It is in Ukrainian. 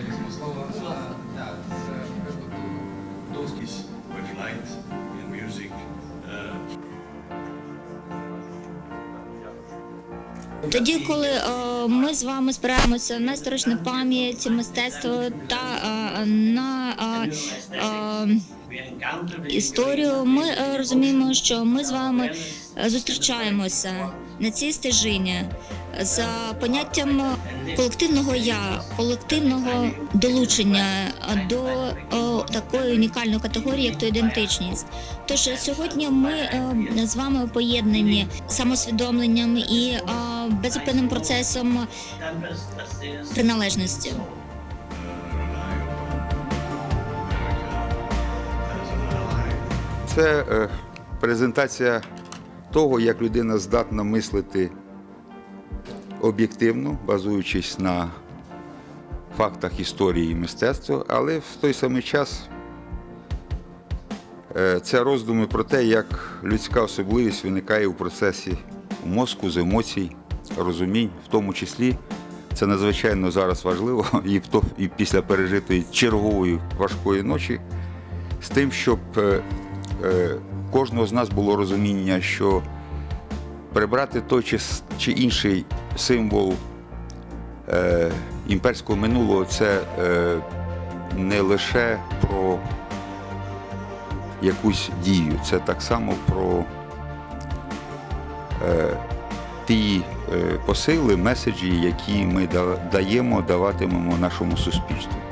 Я візьму слово е, with light and music. Uh, Тоді, коли е, ми з вами спираємося на історичну пам'ять, мистецтво та е, на е, е, історію, ми е, розуміємо, що ми з вами е, зустрічаємося на цій стежині за поняттям колективного я, колективного долучення до е, такої унікальної категорії, як то ідентичність. Тож сьогодні ми е, з вами поєднані самосвідомленням і е, безупинним процесом приналежності. Це е, презентація того, як людина здатна мислити об'єктивно, базуючись на фактах історії і мистецтва, але в той самий час е, це роздуми про те, як людська особливість виникає у процесі мозку з емоцій, розумінь, в тому числі. Це надзвичайно зараз важливо і, і після пережитої чергової важкої ночі з тим, щоб е, е, кожного з нас було розуміння, що прибрати той чи, чи інший символ е, імперського минулого це е, не лише про якусь дію, це так само про е, ті е, посили, меседжі, які ми даємо, даватимемо нашому суспільству.